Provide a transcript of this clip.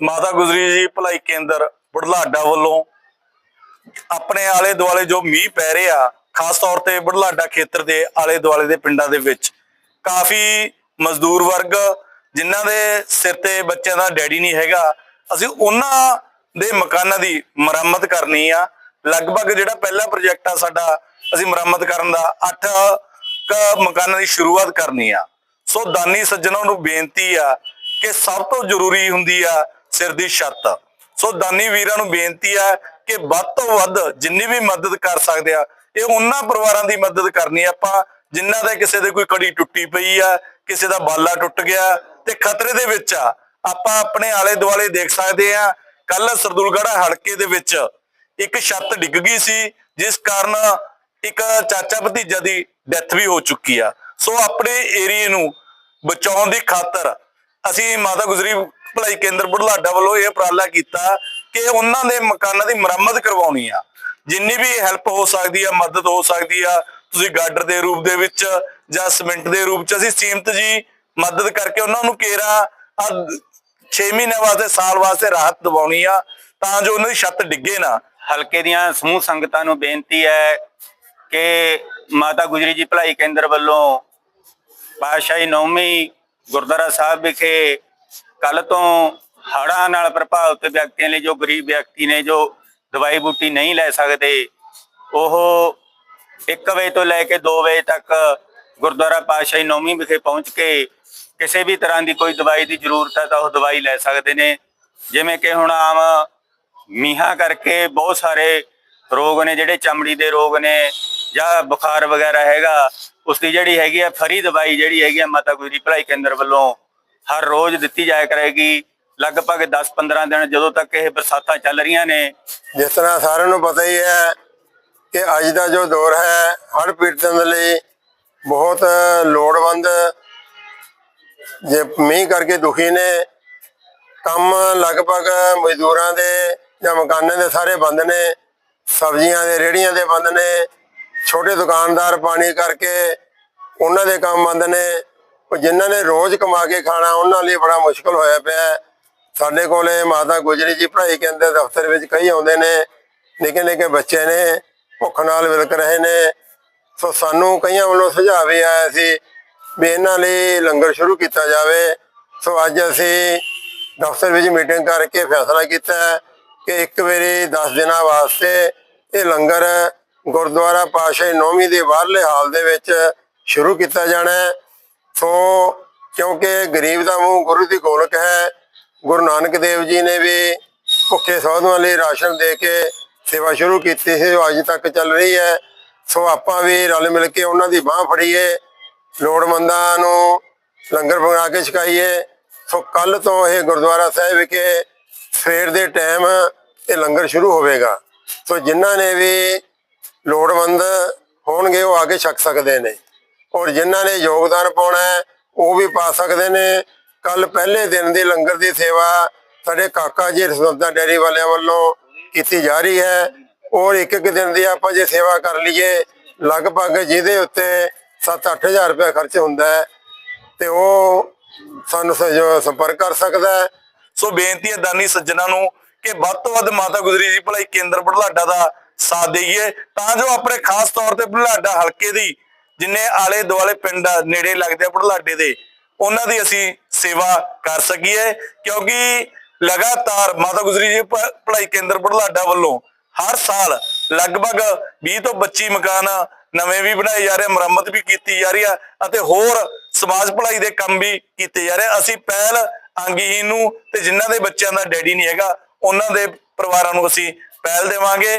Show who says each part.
Speaker 1: ਮਾਤਾ ਗੁਜਰੀ ਜੀ, ਭਲਾਈ ਕੇਂਦਰ, ਬੁਢਲਾਡਾ ਵੱਲੋਂ ਆਪਣੇ ਆਲੇ ਦੁਆਲੇ ਜੋ ਮੀਂਹ ਪੈ ਰਿਹਾ, ਖਾਸ ਤੌਰ ਤੇ ਬੁਢਲਾਡਾ ਖੇਤਰ ਦੇ ਆਲੇ ਦੁਆਲੇ ਦੇ ਪਿੰਡਾਂ ਦੇ ਵਿੱਚ, ਕਾਫੀ ਮਜ਼ਦੂਰ ਵਰਗ, ਜਿਨ੍ਹਾਂ ਦੇ ਸਿਰ ਤੇ ਬੱਚਿਆਂ ਦਾ ਡੈਡੀ ਨਹੀਂ ਹੈਗਾ, ਅਸੀਂ ਉਹਨਾਂ ਦੇ ਮਕਾਨਾਂ ਦੀ ਮੁਰੰਮਤ ਕਰਨੀ ਆ। ਲਗਭਗ ਜਿਹੜਾ ਪਹਿਲਾ ਪ੍ਰੋਜੈਕਟ ਆ ਸਾਡਾ, ਅਸੀਂ ਮੁਰੰਮਤ ਕਰਨ ਦਾ 8 ਕ ਮਕਾਨਾਂ ਦੀ ਸ਼ੁਰੂਆਤ ਕਰਨੀ ਆ। ਸੋ ਦਾਨੀ ਸੱਜਣਾਂ ਨੂੰ ਬੇਨਤੀ ਆ ਕਿ ਸਭ ਤੋਂ ਜ਼ਰੂਰੀ ਹੁੰਦੀ ਆ ਸਿਰ ਦੀ ਛੱਤ ਸੋ ਦਾਨੀ ਵੀਰਾਂ ਨੂੰ ਬੇਨਤੀ ਆ ਕਿ ਵੱਧ ਤੋਂ ਵੱਧ ਜਿੰਨੀ ਵੀ ਮਦਦ ਕਰ ਸਕਦੇ ਆ, ਇਹ ਉਹਨਾਂ ਪਰਿਵਾਰਾਂ ਦੀ ਮਦਦ ਕਰਨੀ ਆਪਾਂ ਜਿਨ੍ਹਾਂ ਦੇ ਕਿਸੇ ਦੇ ਕੋਈ ਕੜੀ ਟੁੱਟੀ ਪਈ ਆ, ਕਿਸੇ ਦਾ ਬਾਲਾ ਟੁੱਟ ਗਿਆ ਤੇ ਖਤਰੇ ਦੇ ਵਿੱਚ ਆ, ਆਪਾਂ ਆਪਣੇ ਆਲੇ ਦੁਆਲੇ ਦੇਖ ਸਕਦੇ ਆ ਕੱਲ ਸਰਦੂਲਗੜ੍ਹ ਹਲਕੇ ਦੇ ਵਿੱਚ ਇੱਕ ਛੱਤ ਡਿੱਗ ਗਈ ਸੀ, ਜਿਸ ਕਾਰਨ ਇੱਕ ਚਾਚਾ ਭਤੀਜਾ ਦੀ ਡੈਥ ਵੀ ਹੋ ਚੁੱਕੀ ਆ। ਸੋ ਆਪਣੇ ਏਰੀਏ ਨੂੰ ਬਚਾਉਣ ਦੀ ਖਾਤਰ ਅਸੀਂ ਮਾਤਾ ਗੁਜਰੀ ਭਲਾਈ ਕੇਂਦਰ ਬੁਢਲਾਡਾ ਵੱਲੋਂ ਇਹ ਉਪਰਾਲਾ ਕੀਤਾ ਕਿ ਉਹਨਾਂ ਦੇ ਮਕਾਨਾਂ ਦੀ ਮੁਰੰਮਤ ਕਰਵਾਉਣੀ ਆ। ਜਿੰਨੀ ਵੀ ਹੈਲਪ ਹੋ ਸਕਦੀ ਆ, ਮਦਦ ਹੋ ਸਕਦੀ ਆ, ਤੁਸੀਂ ਗਾਡਰ ਦੇ ਰੂਪ ਦੇ ਵਿੱਚ ਜਾਂ ਸੀਮੈਂਟ ਦੇ ਰੂਪ ਚ ਅਸੀਂ ਸੀਮਤ ਜੀ ਮਦਦ ਕਰਕੇ ਉਹਨਾਂ ਨੂੰ ਕੇਰਾ 6 ਮਹੀਨੇ ਵਾਸਤੇ, ਸਾਲ ਵਾਸਤੇ ਰਾਹਤ ਦਿਵਾਉਣੀ ਆ, ਤਾਂ ਜੋ ਉਹਨਾਂ ਦੀ ਛੱਤ ਡਿੱਗੇ ਨਾ।
Speaker 2: ਹਲਕੇ ਦੀਆਂ ਸਮੂਹ ਸੰਗਤਾਂ ਨੂੰ ਬੇਨਤੀ ਹੈ ਕਿ ਮਾਤਾ ਗੁਜਰੀ ਜੀ ਭਲਾਈ ਕੇਂਦਰ ਵੱਲੋਂ ਪਾਤਸ਼ਾਹੀ ਨੌਵੀਂ ਗੁਰਦੁਆਰਾ ਸਾਹਿਬ ਵਿਖੇ ਕੱਲ ਤੋਂ ਹੜ੍ਹਾਂ ਨਾਲ ਪ੍ਰਭਾਵਿਤ ਵਿਅਕਤੀਆਂ ਲਈ ਜੋ ਗਰੀਬ ਵਿਅਕਤੀ ਨੇ ਜੋ ਦਵਾਈ ਬੂਟੀ ਨਹੀਂ ਲੈ ਸਕਦੇ, ਉਹ 1 ਵਜੇ ਤੋਂ ਲੈ ਕੇ 2 ਵਜੇ ਤੱਕ ਗੁਰਦੁਆਰਾ ਪਾਤਸ਼ਾਹੀ ਨੌਵੀਂ ਵਿਖੇ ਪਹੁੰਚ ਕੇ ਕਿਸੇ ਵੀ ਤਰ੍ਹਾਂ ਦੀ ਕੋਈ ਦਵਾਈ ਦੀ ਜ਼ਰੂਰਤ ਹੈ ਤਾਂ ਉਹ ਦਵਾਈ ਲੈ ਸਕਦੇ ਨੇ। ਜਿਵੇਂ ਕਿ ਹੁਣ ਆਮ ਮੀਹਾਂ ਕਰਕੇ ਬਹੁਤ ਸਾਰੇ ਰੋਗ ਨੇ, ਜਿਹੜੇ ਚਮੜੀ ਦੇ ਰੋਗ ਨੇ ਜਾਂ ਬੁਖਾਰ ਵਗੈਰਾ ਹੈਗਾ ਉਸ ਦੀ ਜਿਹੜੀ ਹੈਗੀ ਆ ਫਰੀ ਦਵਾਈ ਜਿਹੜੀ ਹੈਗੀ ਆ ਮਾਤਾ ਗੁਜਰੀ ਭਲਾਈ ਕੇਂਦਰ ਵੱਲੋਂ ਹਰ ਰੋਜ਼ ਦਿੱਤੀ ਜਾਇਆ ਕਰੇਗੀ। ਲਗਭਗ 10-15 ਦਿਨ ਜਦੋਂ ਤੱਕ ਇਹ ਬਰਸਾਤਾਂ ਚੱਲ ਰਹੀਆਂ ਨੇ।
Speaker 3: ਜਿਸ ਤਰ੍ਹਾਂ ਸਾਰਿਆਂ ਨੂੰ ਪਤਾ ਹੀ ਹੈ ਕਿ ਅੱਜ ਦਾ ਜੋ ਦੌਰ ਹੈ, ਹੜ੍ਹ ਪੀੜਤਾਂ ਦੇ ਲਈ ਬਹੁਤ ਲੋੜਵੰਦ ਜੇ ਮੀਂਹ ਕਰਕੇ ਦੁਖੀ ਨੇ, ਕੰਮ ਲਗਭਗ ਮਜ਼ਦੂਰਾਂ ਦੇ ਜਾਂ ਮਕਾਨਾਂ ਦੇ ਸਾਰੇ ਬੰਦ ਨੇ, ਸਬਜ਼ੀਆਂ ਦੇ ਰੇੜੀਆਂ ਦੇ ਬੰਦ ਨੇ, ਛੋਟੇ ਦੁਕਾਨਦਾਰ ਪਾਣੀ ਕਰਕੇ ਉਹਨਾਂ ਦੇ ਕੰਮ ਬੰਦ ਨੇ। ਉਹ ਜਿਨ੍ਹਾਂ ਨੇ ਰੋਜ਼ ਕਮਾ ਕੇ ਖਾਣਾ, ਉਹਨਾਂ ਲਈ ਬੜਾ ਮੁਸ਼ਕਲ ਹੋਇਆ ਪਿਆ ਸਾਡੇ ਕੋਲੇ ਮਾਤਾ ਗੁਜਰੀ ਜੀ ਪੜ੍ਹਾਈ ਕੇਂਦਰ ਦਫ਼ਤਰ ਵਿੱਚ ਕਈ ਆਉਂਦੇ ਨੇ ਨਿੱਕੇ ਨਿੱਕੇ ਬੱਚੇ ਨੇ, ਭੁੱਖ ਨਾਲ ਵਿਲਕ ਰਹੇ ਨੇ। ਸੋ ਸਾਨੂੰ ਕਈਆਂ ਵੱਲੋਂ ਸੁਝਾਅ ਵੀ ਆਇਆ ਸੀ ਵੀ ਇਹਨਾਂ ਲਈ ਲੰਗਰ ਸ਼ੁਰੂ ਕੀਤਾ ਜਾਵੇ। ਸੋ ਅੱਜ ਅਸੀਂ ਦਫ਼ਤਰ ਵਿੱਚ ਮੀਟਿੰਗ ਕਰਕੇ ਫੈਸਲਾ ਕੀਤਾ ਕਿ ਇੱਕ ਵਾਰੀ 10 ਦਿਨਾਂ ਵਾਸਤੇ ਇਹ ਲੰਗਰ ਗੁਰਦੁਆਰਾ ਪਾਸ਼ਾ ਨੌਵੀਂ ਦੇ ਬਾਹਰਲੇ ਹਾਲ ਦੇ ਵਿੱਚ ਸ਼ੁਰੂ ਕੀਤਾ ਜਾਣਾ ਹੈ। ਸੋ ਕਿਉਂਕਿ ਗਰੀਬ ਦਾ ਮੂੰਹ ਗੁਰੂ ਦੀ ਗੋਲਕ ਹੈ, ਗੁਰੂ ਨਾਨਕ ਦੇਵ ਜੀ ਨੇ ਵੀ ਭੁੱਖੇ ਸਾਧੂਆਂ ਲਈ ਰਾਸ਼ਨ ਦੇ ਕੇ ਸੇਵਾ ਸ਼ੁਰੂ ਕੀਤੀ ਸੀ ਜੋ ਅੱਜ ਤੱਕ ਚੱਲ ਰਹੀ ਹੈ। ਸੋ ਆਪਾਂ ਵੀ ਰਲ ਮਿਲ ਕੇ ਉਹਨਾਂ ਦੀ ਬਾਹ ਫੜੀਏ, ਲੋੜਵੰਦਾਂ ਨੂੰ ਲੰਗਰ ਬਣਾ ਕੇ ਛਕਾਈਏ। ਸੋ ਕੱਲ ਤੋਂ ਇਹ ਗੁਰਦੁਆਰਾ ਸਾਹਿਬ ਵਿਖੇ ਸਵੇਰ ਦੇ ਟਾਈਮ ਇਹ ਲੰਗਰ ਸ਼ੁਰੂ ਹੋਵੇਗਾ। ਸੋ ਜਿਨ੍ਹਾਂ ਨੇ ਵੀ ਲੋੜਵੰਦ ਹੋਣਗੇ, ਉਹ ਆ ਕੇ ਛਕ ਸਕਦੇ ਨੇ। ਔਰ ਜਿਨ੍ਹਾਂ ਨੇ ਯੋਗਦਾਨ ਪਾਉਣਾ ਉਹ ਵੀ ਪਾ ਸਕਦੇ ਨੇ। ਕੱਲ ਪਹਿਲੇ ਦਿਨ ਦੀ ਲੰਗਰ ਦੀ ਸੇਵਾ ਸਾਡੇ ਕਾਕਾ ਜੀ ਰਸਗੁੱਲਾ ਡੈਰੀ ਵਾਲਿਆਂ ਵੱਲੋਂ ਕੀਤੀ ਜਾ ਰਹੀ ਹੈ। ਔਰ ਇੱਕ ਇੱਕ ਦਿਨ ਦੀ ਆਪਾਂ ਜੇ ਸੇਵਾ ਕਰ ਲਈਏ, ਲਗਭਗ ਜਿਹਦੇ ਉੱਤੇ 7-8000 ਰੁਪਏ ਖਰਚ ਹੁੰਦਾ ਹੈ, ਤੇ ਉਹ ਸਾਨੂੰ ਸੰਪਰਕ ਕਰ ਸਕਦਾ ਹੈ।
Speaker 1: ਸੋ ਬੇਨਤੀ ਹੈ ਦਾਨੀ ਸੱਜਣਾ ਨੂੰ ਕਿ ਵੱਧ ਤੋਂ ਵੱਧ ਮਾਤਾ ਗੁਜਰੀ ਜੀ ਭਲਾਈ ਕੇਂਦਰ ਬੁਢਲਾਡਾ ਦਾ ਸਾਥ ਦੇਈਏ, ਤਾਂ ਜੋ ਆਪਣੇ ਖਾਸ ਤੌਰ ਤੇ ਬੁਢਲਾਡਾ ਹਲਕੇ ਦੀ ਜਿੰਨੇ ਆਲੇ ਦੁਆਲੇ ਪਿੰਡ ਆ, ਨੇੜੇ ਲੱਗਦੇ ਆ ਬੁਢਲਾਡੇ ਦੇ ਉਹਨਾਂ ਦੀ ਅਸੀਂ ਸੇਵਾ ਕਰ ਸਕੀਏ ਕਿਉਂਕਿ ਲਗਾਤਾਰ ਮਾਤਾ ਗੁਜਰੀ ਜੀ ਭ- ਭਲਾਈ ਕੇਂਦਰ ਬੁਢਲਾਡਾ ਵੱਲੋਂ ਹਰ ਸਾਲ ਲਗਭਗ 20 ਤੋਂ 25 ਮਕਾਨ ਨਵੇਂ ਵੀ ਬਣਾਏ ਜਾ ਰਹੇ ਮੁਰੰਮਤ ਵੀ ਕੀਤੀ ਜਾ ਰਹੀ ਆ ਅਤੇ ਹੋਰ ਸਮਾਜ ਭਲਾਈ ਦੇ ਕੰਮ ਵੀ ਕੀਤੇ ਜਾ ਰਹੇ ਅਸੀਂ ਪਹਿਲ ਅੰਗਹੀਨ ਨੂੰ ਤੇ ਜਿਨ੍ਹਾਂ ਦੇ ਬੱਚਿਆਂ ਦਾ ਡੈਡੀ ਨਹੀਂ ਹੈਗਾ ਉਹਨਾਂ ਦੇ ਪਰਿਵਾਰਾਂ ਨੂੰ ਅਸੀਂ ਪਹਿਲ ਦੇਵਾਂਗੇ।